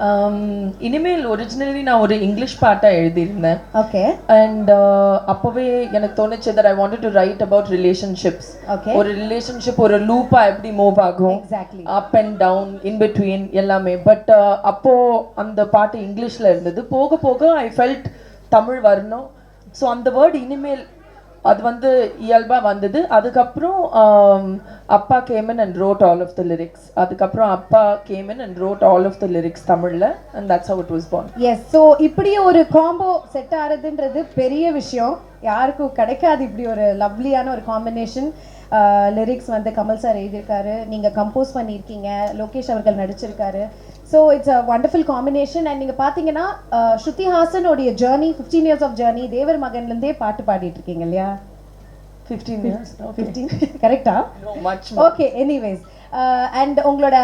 Um, இனிமேல் originally நான் ஒரு இங்கிலீஷ் பாட்டா எழுதியிருந்தேன். ஓகே அண்ட் அப்போவே எனக்கு தோணுச்சு that I wanted to write about relationships okay ஒரு ரிலேஷன்ஷிப் ஒரு லூப்பா எப்படி மூவ் ஆகும்? Exactly up and down in between எல்லாமே. பட் அப்போ அந்த பாட்டு இங்கிலீஷ்ல இருந்தது. போக போக ஐ ஃபெல்ட் தமிழ் வரணும். ஸோ அந்த வேர்ட் இனிமேல் அது வந்து இயல்பாக வந்தது. அதுக்கப்புறம் அப்பா came in and wrote all of the lyrics அதுக்கப்புறம் அப்பா came in and wrote all of the lyrics தமிழில் and that's how it was born. Yes so இப்படி ஒரு காம்போ செட் ஆகிறதுன்றது பெரிய விஷயம். யாருக்கும் கிடைக்காது இப்படி ஒரு லவ்லியான ஒரு காம்பினேஷன் லிரிக்ஸ் வந்து கமல் சார் எழுதியிருக்காரு. நீங்கள் கம்போஸ் பண்ணியிருக்கீங்க. லோகேஷ் அவர்கள் நடிச்சிருக்காரு. So it's a wonderful combination and நீங்கள் பார்த்தீங்கன்னா Shruti ஹாசனோடைய journey fifteen years of journey தேவர் மகன்லேருந்தே பாட்டு பாடிட்டு இருக்கீங்க இல்லையா ஃபிஃப்டீன் இயர்ஸ் ஃபிஃப்டீன் கரெக்டா ஓகே எனிவேஸ் அண்ட் உங்களோட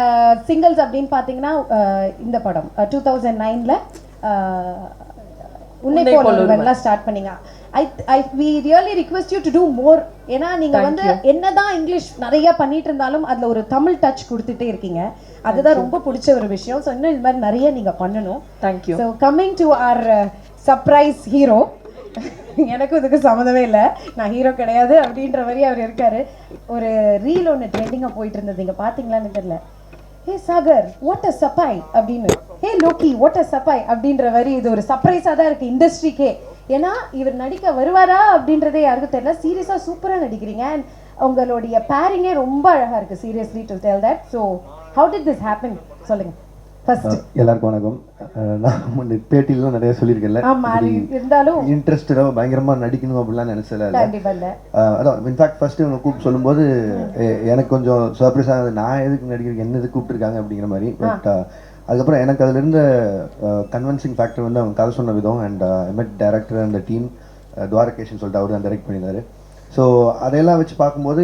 சிங்கிள்ஸ் அப்படின்னு பார்த்தீங்கன்னா uh, இந்த படம் டூ தௌசண்ட் நைனில் உன்னை உன்னை போல போல ஒருவன்லாம் ஸ்டார்ட் பண்ணீங்க. I I we really request you to do more ஏன்னா நீங்க Thank வந்து என்னதான் இங்கிலீஷ் நிறைய பண்ணிட்டு இருந்தாலும் அதுல ஒரு தமிழ் டச் கொடுத்துட்டே இருக்கீங்க. அதுதான் ரொம்ப பிடிச்ச ஒரு விஷயம். ஸோ இன்னும் இது மாதிரி நிறைய நீங்க பண்ணணும். Thank you so coming to our surprise hero எனக்கும் இதுக்கு சம்மந்தமே இல்லை. நான் ஹீரோ கிடையாது அப்படின்ற மாதிரி அவர் இருக்காரு. ஒரு ரீல் ஒன்று ட்ரெண்டிங்காக போயிட்டு இருந்தது. இங்கே பார்த்தீங்களான்னு தெரியல. ஹே சாகர் வாட் அ சப்பாய் அப்படின்னு. ஹே லோக்கி வாட் அ சப்பாய் அப்படின்ற மாதிரி இது ஒரு சர்ப்ரைஸாக தான் இருக்குது இண்டஸ்ட்ரிக்கே ஏன்னா இவர் நடிக்க வருவாரா அப்படின்றதே யாருக்கும் தெரியல. சீரியஸாக சூப்பராக நடிக்கிறீங்க. அண்ட் உங்களுடைய பேரிங்கே ரொம்ப அழகாக இருக்குது seriously to tell that so how did this happen first எல்லாருக்கும் வணக்கம். நான் முன்ன பேட்டிலாம் நிறைய சொல்லியிருக்கேன்ல. இருந்தாலும் இன்ட்ரெஸ்டடாக பயங்கரமா நடிக்கணும் அப்படிலாம் நினைச்சல அதான் இன்ஃபேக்ட் ஃபர்ஸ்ட் இவங்க கூப்பிட்டு சொல்லும்போது எனக்கு கொஞ்சம் சர்ப்ரைஸ் ஆகுது நான் எதுக்கு நடிக்கிறேன் என்ன எதுக்கு கூப்பிட்டுருக்காங்க அப்படிங்கிற மாதிரி. பட் அதுக்கப்புறம் எனக்கு அதில் இருந்த கன்வென்சிங் ஃபேக்டர் வந்து அவங்க கதை சொன்ன விதம் அண்ட் மெட் டைரக்டர் அந்த டீம் துவாரகேஷன் சொல்லிட்டு அவர் தான் டைரக்ட் பண்ணியிருந்தாரு. ஸோ அதையெல்லாம் வச்சு பார்க்கும்போது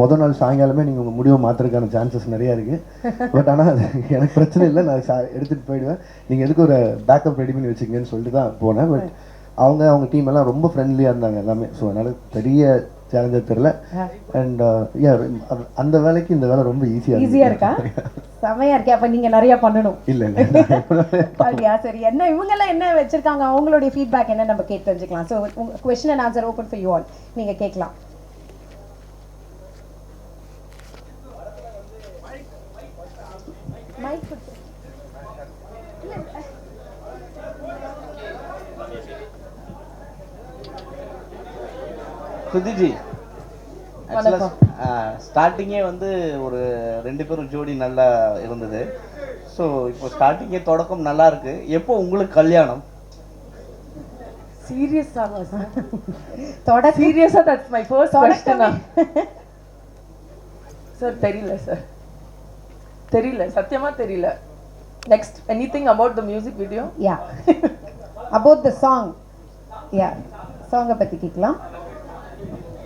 முத நாள் சாயங்காலமே நீங்கள் உங்கள் முடிவை மாற்றுறதுக்கான சான்சஸ் நிறையா இருக்குது பட் ஆனால் அது எனக்கு பிரச்சனை இல்லை. நான் சா எடுத்துகிட்டு போயிடுவேன். நீங்கள் எதுக்கு ஒரு பேக்கப் ரெடி பண்ணி வச்சுக்கங்கன்னு சொல்லிட்டு தான் போனேன். பட் அவங்க அவங்க டீம் எல்லாம் ரொம்ப ஃப்ரெண்ட்லியாக இருந்தாங்க எல்லாமே. ஸோ அதனால் பெரிய சேலஞ்சர் தெரில அண்ட் அந்த வேலைக்கு இந்த வேலை ரொம்ப ஈஸியாக ஈஸியா இருக்கா? செமையா இருக்கே. அப்ப நீங்க நிறைய பண்ணணும். இல்லை இல்லை. அப்படியா? சரி. என்ன இவங்க எல்லாம் என்ன வச்சிருக்காங்க? அவங்களுடைய ஃபீட்பேக் என்ன? நம்ம கேட்டு தெரிஞ்சுக்கலாம். So question and answer open for you all நீங்க கேட்கலாம் மைக் சுதிஜி ஸ்டார்டிங்கே வந்து ஒரு ரெண்டு பேரும் ஜோடி நல்லா இருந்தது. ஸோ இப்போ ஸ்டார்டிங்கே தொடக்கம் நல்லா இருக்கு. எப்போ உங்களுக்கு கல்யாணம்? சீரியஸா சார் தொடக்க சீரியஸா தட்ஸ் மை ஃபர்ஸ்ட் தொடக்கமே. கொஸ்டினா சார் தெரியல சார் தெரியல சத்தியமா தெரியல. Next anything about the music video yeah about the song யா சாங்கை பத்தி கேட்கலாம்.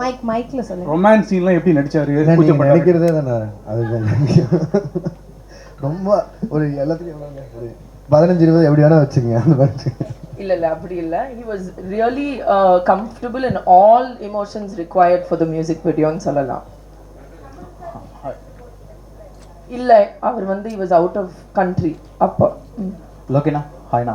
மைக் மைக்ல சொல்லுங்க ரொமான்ஸ் சீன்லாம் எப்படி நடிச்சாரு? கூச்சப்பட்டாரு? நினைக்கிறதே தானே? அது ரொம்ப ஒரு எவ்வளவுங்க? ஒரு பதினஞ்சு இருபது எப்படி வேணா வச்சுக்கங்க. அந்த மாதிரி. இல்ல இல்ல அப்படி இல்ல. He was really uh, comfortable in all emotions required for the music video ன்னு சொல்லலாம் இல்ல அவர் வந்து he was out of country அப்போ. லோகேண்ணா ஹாய்ண்ணா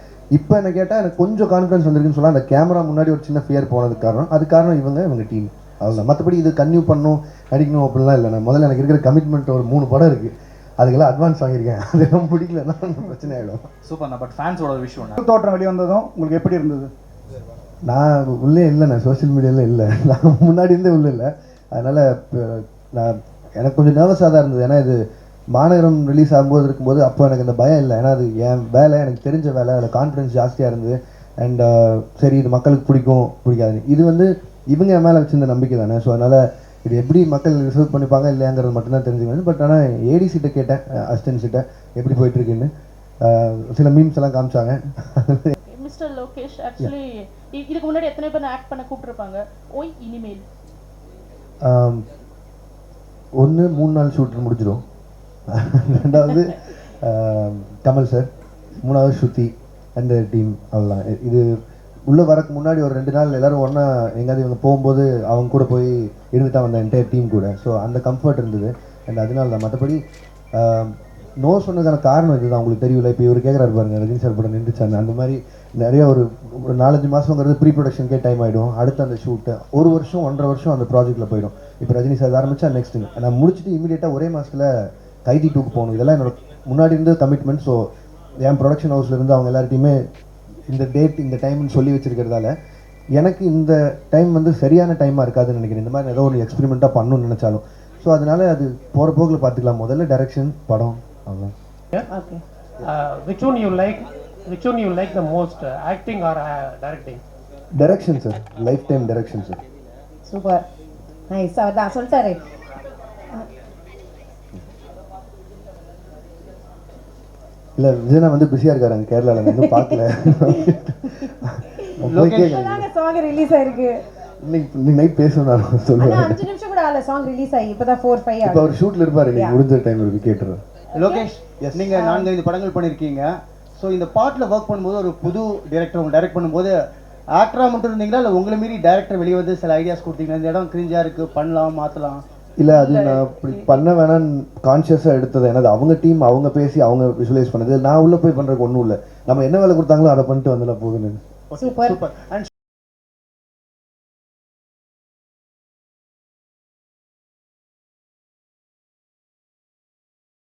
இப்போ என்ன கேட்டால் எனக்கு கொஞ்சம் கான்ஃபிடன்ஸ் வந்திருக்குன்னு சொல்லலாம் அந்த கேமரா முன்னாடி ஒரு சின்ன ஃபியர் போனதுக்கு காரணம். அது காரணம் இவங்க இவங்க டீம் அவ்வளோதான் மற்றபடி இது கன்யூ பண்ணும் நடிக்கணும் அப்படிலாம் இல்லை. நான் முதல்ல எனக்கு இருக்கிற கமிட்மெண்ட் ஒரு மூணு படம் இருக்குது அதுக்கெல்லாம் அட்வான்ஸ் வாங்கியிருக்கேன். அதெல்லாம் பிடிக்கலன்னா பிரச்சனை ஆகிடும் சூப்பர்ண்ணா பட் ஃபேன்ஸோட விஷயம் தோற்றம் வெளிவந்ததும் உங்களுக்கு எப்படி இருந்தது? நான் உள்ளே இல்லை நான் சோஷியல் மீடியாவில் இல்லை. நான் முன்னாடி இருந்தே உள்ளே இல்லை. அதனால் நான் எனக்கு கொஞ்சம் நர்வஸாக தான் இருந்தது. ஏன்னா இது மாநகரம் ரிலீஸ் ஆகும்போது இருக்கும்போது அப்போ எனக்கு இந்த பயம் இல்லை. ஏன்னா அது என் வேலை எனக்கு தெரிஞ்ச வேலை. அதில் கான்ஃபிடன்ஸ் ஜாஸ்தியாக இருந்தது. அண்ட் சரி இது மக்களுக்கு பிடிக்கும் பிடிக்காது இது வந்து இவங்க என் மேலே வச்சிருந்த நம்பிக்கை தானே. ஸோ அதனால் இது எப்படி மக்கள் ரிசர்வ் பண்ணிப்பாங்க இல்லையாங்கிறது மட்டும்தான் தெரிஞ்சுக்கணும். பட் ஆனால் ஏடிசிட்ட கேட்டேன் அசிஸ்டன்ட்ஸிட்ட எப்படி போயிட்டுருக்குன்னு சில மீம்ஸ் எல்லாம் காமிச்சாங்க. மிஸ்டர் லோகேஷ் ஆக்சுவலி இதுக்கு முன்னாடி எத்தனை பேர் ஆக்ட் பண்ண கூப்பிட்டுருப்பாங்க? ஓய் இனிமேல். ஒன்று மூணு நாள் ஷூட் முடிஞ்சிடும். ரெண்டாவது கமல் சார் மூணாவது ஸ்ருதி அண்ட் டீம் அவ்வளோதான் இது உள்ளே வரக்கு முன்னாடி ஒரு ரெண்டு நாள் எல்லோரும் ஒன்றா எங்கேயாவது இவங்க போகும்போது அவங்க கூட போய் இருந்து தான் வந்த என்டையர் டீம் கூட. ஸோ அந்த கம்ஃபர்ட் இருந்தது. அண்ட் அதனால தான் மற்றபடி நோ சொன்னதான காரணம் இதுதான். உங்களுக்கு தெரியல இப்போ இவர் கேட்குறாரு பாருங்க ரஜினி சார் படம் நின்றுச்சாங்க அந்த மாதிரி நிறைய ஒரு ஒரு நாலஞ்சு மாதங்கிறது ப்ரீ ப்ரொடக்ஷனுக்கே டைம் ஆகிடும் அடுத்து அந்த ஷூட்டு ஒரு வருஷம் ஒன்றரை வருஷம் அந்த ப்ராஜெக்ட்டில் போயிடும். இப்போ ரஜினி சார் ஆரம்பித்தா நெக்ஸ்ட்டுங்க நான் முடிச்சுட்டு இமீடியட்டாக ஒரே மாதத்தில் கைதி டூக்கு போகணும். இதெல்லாம் என்னோட முன்னாடி இருந்த கமிட்மெண்ட் ஸோ என் ப்ரொடக்ஷன் ஹவுஸ்ல இருந்து அவங்க எல்லார்ட்டையுமே இந்த டேட் இந்த டைம்னு சொல்லி வச்சிருக்கிறதால எனக்கு இந்த டைம் வந்து சரியான டைமாக இருக்காதுன்னு நினைக்கிறேன். இந்த மாதிரி ஏதோ ஒரு எக்ஸ்பெரிமெண்ட்டாக பண்ணணும்னு நினச்சாலும். ஸோ அதனால அது போகிற போக்கில் பார்த்துக்கலாம். முதல்ல டைரக்ஷன் படம் அவ்வளோ okay like? Which one you like the most, uh, acting or uh, directing? Direction sir life time direction sir super nice அவர் தான் சொல்லிட்டாரு. இல்லை விஜயனா வந்து பிஸியாக இருக்காரு அங்கே கேரளாவில் நான் இன்னும் பார்க்கல. சாங் ரிலீஸ் ஆயிருக்கு. இன்னைக்கு நைட் பேசணும் சொல்லுவேன் அஞ்சு நிமிஷம் கூட ஆகல சாங் ரிலீஸ் ஆகி. இப்பதான் ஃபோர் ஃபைவ் இப்போ அவர் ஷூட்டில் இருப்பார் முடிஞ்ச டைம் இருக்கு கேட்டுறேன் லோகேஷ் நீங்க நான்கைந்து படங்கள் பண்ணிருக்கீங்க. ஸோ இந்த பாட்டில் ஒர்க் பண்ணும்போது ஒரு புது டைரக்டர் உங்க டைரக்ட் பண்ணும்போது ஆக்டரா மட்டும் இருந்தீங்களா? இல்லை உங்களை மீறி டேரக்டர் வெளியே வந்து சில ஐடியாஸ் கொடுத்தீங்களா? இந்த இடம் கிரிஞ்சா இருக்கு பண்ணலாம் மாத்தலாம். இல்லை அது நான் இப்படி பண்ண வேணாம்னு கான்ஷியஸாக எடுத்தது. ஏன்னா அது அவங்க டீம் அவங்க பேசி அவங்க விஷுவலைஸ் பண்ணது. நான் உள்ளே போய் பண்ணுறதுக்கு ஒன்றும் இல்லை. நம்ம என்ன வேலை கொடுத்தாங்களோ அதை பண்ணிட்டு வந்துட போகுதுன்னு சூப்பர் சூப்பர் அண்ட்